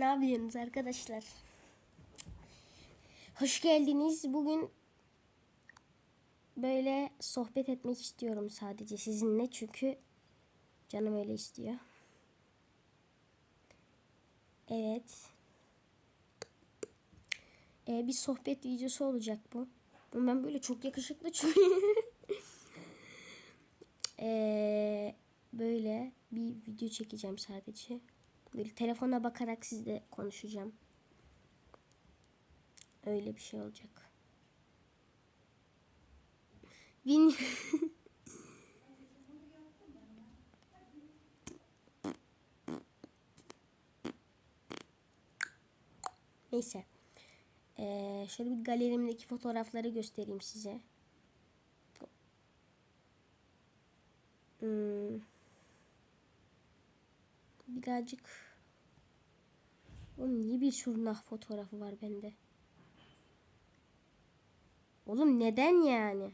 Ne yapıyorsunuz arkadaşlar? Hoş geldiniz. Bugün böyle sohbet etmek istiyorum sadece sizinle çünkü canım öyle istiyor. Evet. Ee, bir sohbet videosu olacak bu. Ben böyle çok yakışıklı çünkü. Ee, böyle bir video çekeceğim sadece. Böyle telefona bakarak sizle konuşacağım. Öyle bir şey olacak. Bin... Neyse. Ee, şöyle bir galerimdeki fotoğrafları göstereyim size. Hmm. Birazcık Oğlum niye bir şurnah fotoğrafı var bende? Oğlum neden yani?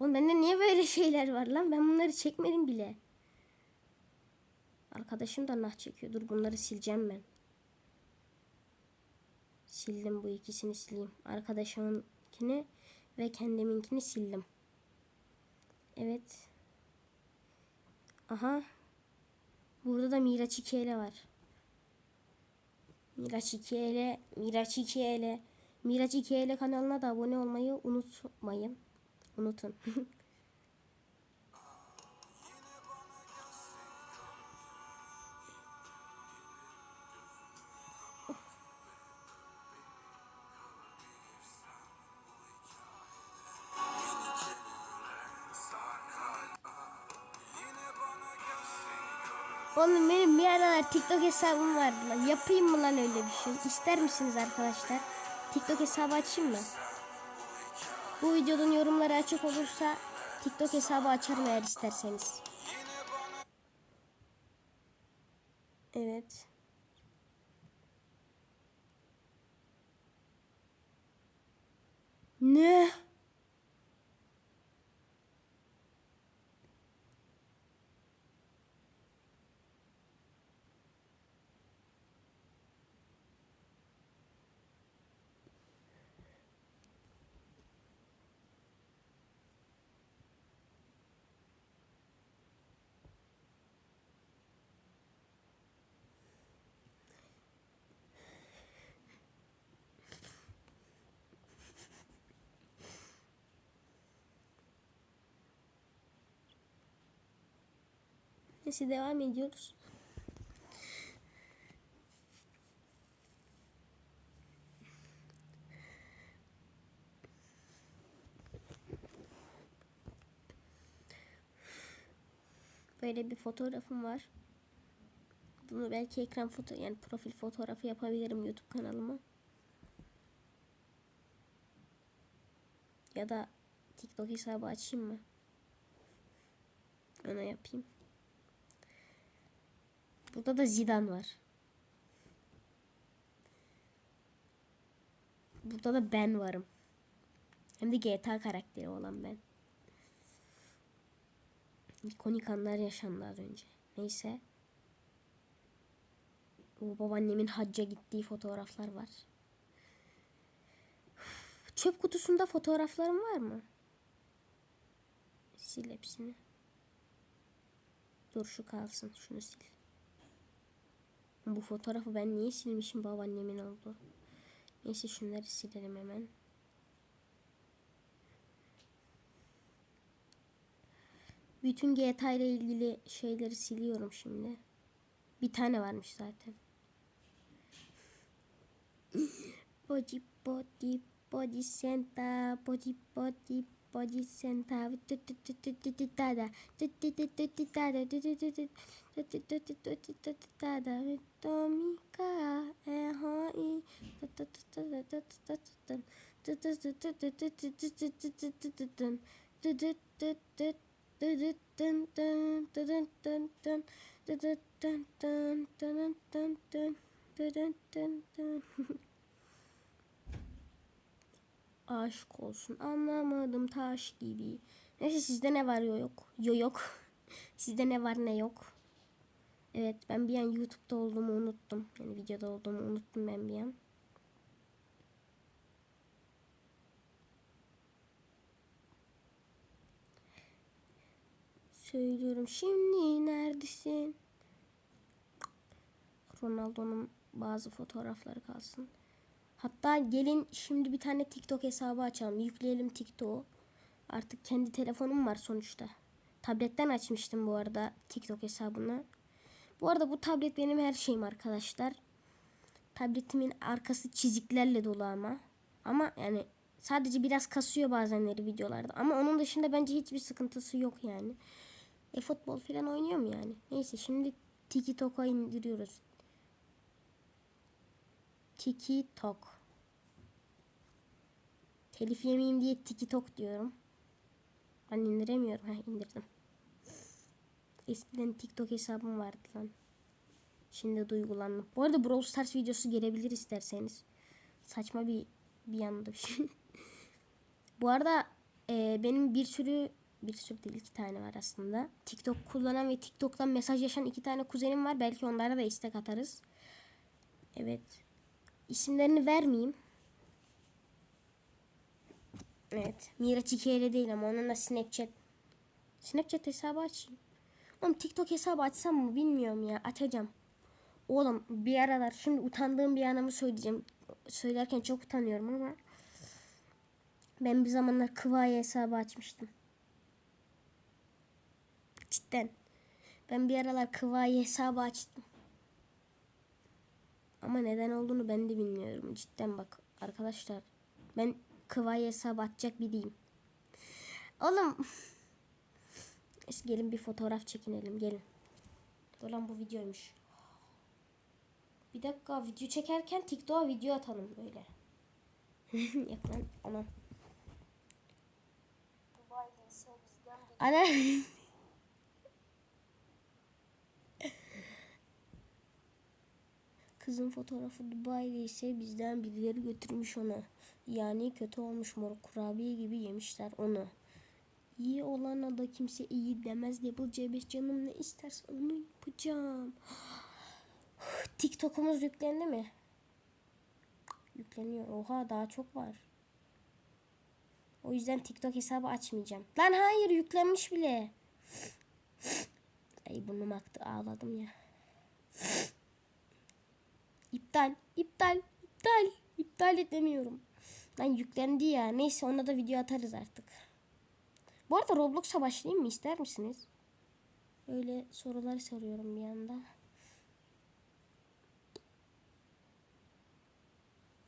Oğlum bende niye böyle şeyler var lan? Ben bunları çekmedim bile. Arkadaşım da nah çekiyor. Dur bunları sileceğim ben. Sildim bu ikisini sileyim. Arkadaşımınkini ve kendiminkini sildim. Evet. Aha. Burada da Miraç 2 var. Miraç 2 Miraç 2 Miraç 2 kanalına da abone olmayı unutmayın. Unutun. Oğlum benim bir aralar TikTok hesabım vardı lan. Yapayım mı lan öyle bir şey? İster misiniz arkadaşlar? TikTok hesabı açayım mı? Bu videonun yorumları açık olursa TikTok hesabı açarım eğer isterseniz. Evet. Ne? Neyse devam ediyoruz. Böyle bir fotoğrafım var. Bunu belki ekran foto yani profil fotoğrafı yapabilirim YouTube kanalıma. Ya da TikTok hesabı açayım mı? Onu yapayım. Burada da Zidane var. Burada da ben varım. Hem de GTA karakteri olan ben. İkonik anlar yaşandı az önce. Neyse. O babaannemin hacca gittiği fotoğraflar var. Çöp kutusunda fotoğraflarım var mı? Sil hepsini. Dur şu kalsın. Şunu sil. Bu fotoğrafı ben niye silmişim babaannemin oldu. Neyse şunları silelim hemen. Bütün GTA ile ilgili şeyleri siliyorum şimdi. Bir tane varmış zaten. body body body center body body body center tada tada Tomika Aşk olsun anlamadım taş gibi. Neyse sizde ne var yo yok. Yo yok. Sizde ne var ne yok. Evet ben bir an YouTube'da olduğumu unuttum. Yani videoda olduğumu unuttum ben bir an. Söylüyorum şimdi neredesin? Ronaldo'nun bazı fotoğrafları kalsın. Hatta gelin şimdi bir tane TikTok hesabı açalım. Yükleyelim TikTok'u. Artık kendi telefonum var sonuçta. Tabletten açmıştım bu arada TikTok hesabını. Bu arada bu tablet benim her şeyim arkadaşlar. Tabletimin arkası çiziklerle dolu ama. Ama yani sadece biraz kasıyor bazenleri videolarda. Ama onun dışında bence hiçbir sıkıntısı yok yani. E futbol falan oynuyorum yani. Neyse şimdi TikTok'a indiriyoruz. TikTok. Telif yemeyeyim diye TikTok diyorum. Ben indiremiyorum. Ha indirdim. Eskiden TikTok hesabım vardı lan. Şimdi duygulandım. Bu arada Brawl Stars videosu gelebilir isterseniz. Saçma bir bir yanda bir şey. Bu arada e, benim bir sürü bir sürü değil iki tane var aslında. TikTok kullanan ve TikTok'tan mesajlaşan iki tane kuzenim var. Belki onlara da istek atarız. Evet. İsimlerini vermeyeyim. Evet. Miraç Hikayeli değil ama onun da Snapchat. Snapchat hesabı açayım. Oğlum TikTok hesabı açsam mı bilmiyorum ya. Açacağım. Oğlum bir aralar şimdi utandığım bir anımı söyleyeceğim. Söylerken çok utanıyorum ama. Ben bir zamanlar Kıvaya hesabı açmıştım. Cidden. Ben bir aralar Kıvaya hesabı açtım. Ama neden olduğunu ben de bilmiyorum. Cidden bak arkadaşlar. Ben Kıvaya hesabı açacak biriyim. Oğlum. Gelin bir fotoğraf çekinelim gelin. Dur lan bu videoymuş. Bir dakika video çekerken TikTok'a video atalım böyle. Yok lan anam. Ana. Kızın fotoğrafı Dubai'de ise bizden birileri götürmüş onu. Yani kötü olmuş mor kurabiye gibi yemişler onu. İyi olana da kimse iyi demez. Level C5 canım ne isterse onu yapacağım. TikTok'umuz yüklendi mi? Yükleniyor. Oha daha çok var. O yüzden TikTok hesabı açmayacağım. Lan hayır yüklenmiş bile. Ay burnum aktı ağladım ya. İptal, iptal, iptal, iptal edemiyorum. Lan yüklendi ya. Neyse ona da video atarız artık. Bu arada Roblox'a başlayayım mı ister misiniz? Öyle sorular soruyorum bir anda.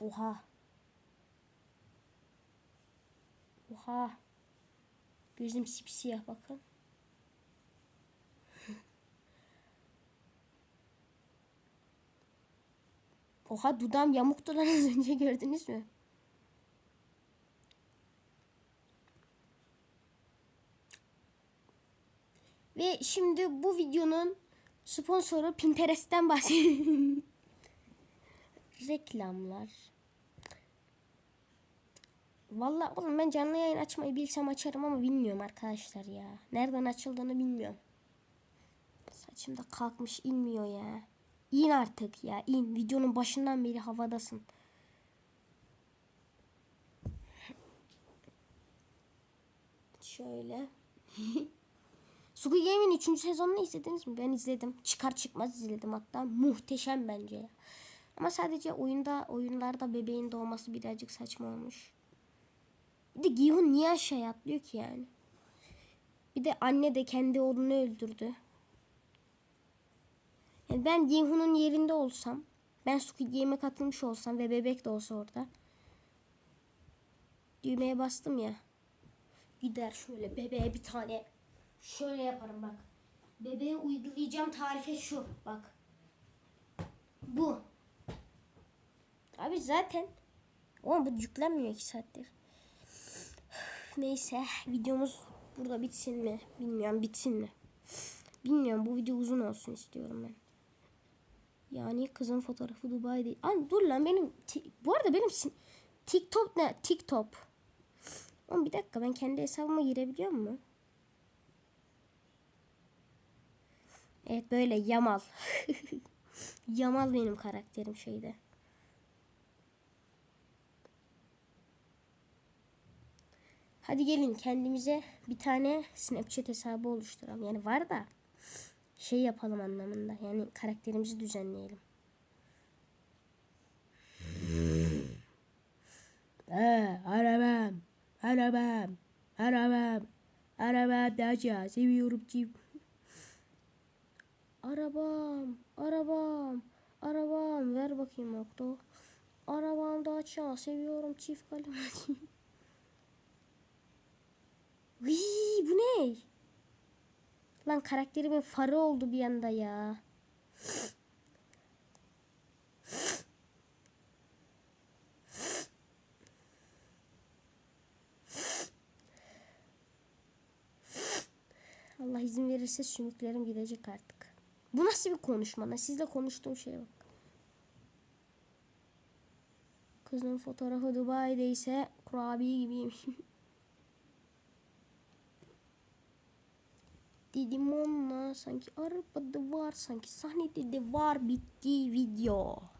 Oha. Oha. Gözüm sipsiyah bakın. Oha dudağım yamuktu lan az önce gördünüz mü? Ve şimdi bu videonun sponsoru Pinterest'ten bahsedeyim. Reklamlar. Vallahi oğlum ben canlı yayın açmayı bilsem açarım ama bilmiyorum arkadaşlar ya. Nereden açıldığını bilmiyorum. Saçım da kalkmış inmiyor ya. İn artık ya in. Videonun başından beri havadasın. Şöyle. Squid Game'in 3. sezonunu izlediniz mi? Ben izledim. Çıkar çıkmaz izledim hatta. Muhteşem bence ya. Ama sadece oyunda oyunlarda bebeğin doğması birazcık saçma olmuş. Bir de Gihun niye aşağıya atlıyor ki yani? Bir de anne de kendi oğlunu öldürdü. Ben Gihun'un yerinde olsam, ben Squid Game'e katılmış olsam ve bebek de olsa orada. Düğmeye bastım ya. Gider şöyle bebeğe bir tane şöyle yaparım bak. Bebeğe uygulayacağım tarife şu bak. Bu. Abi zaten ama bu yüklenmiyor iki saattir. Neyse videomuz burada bitsin mi? Bilmiyorum bitsin mi? Bilmiyorum bu video uzun olsun istiyorum ben. Yani kızın fotoğrafı Dubai'de. Ay dur lan benim bu arada benim TikTok ne? TikTok. Oğlum bir dakika ben kendi hesabıma girebiliyor mu? Evet böyle Yamal. Yamal benim karakterim şeyde. Hadi gelin kendimize bir tane Snapchat hesabı oluşturalım. Yani var da şey yapalım anlamında. Yani karakterimizi düzenleyelim. Ee, arabam, arabam, arabam, arabam Dacia, seviyorum çift. Arabam, arabam, arabam. Ver bakayım Okto. Arabam da aşağı seviyorum çift kalem. Vii, bu ne? Lan karakterimin farı oldu bir anda ya. Allah izin verirse sümüklerim gidecek artık. Bu nasıl bir konuşma? lan? Sizle konuştuğum şeye bak. Kızın fotoğrafı Dubai'de ise kurabiye gibiymiş. Dedim onunla sanki arabada var sanki sahnede de var bitti video.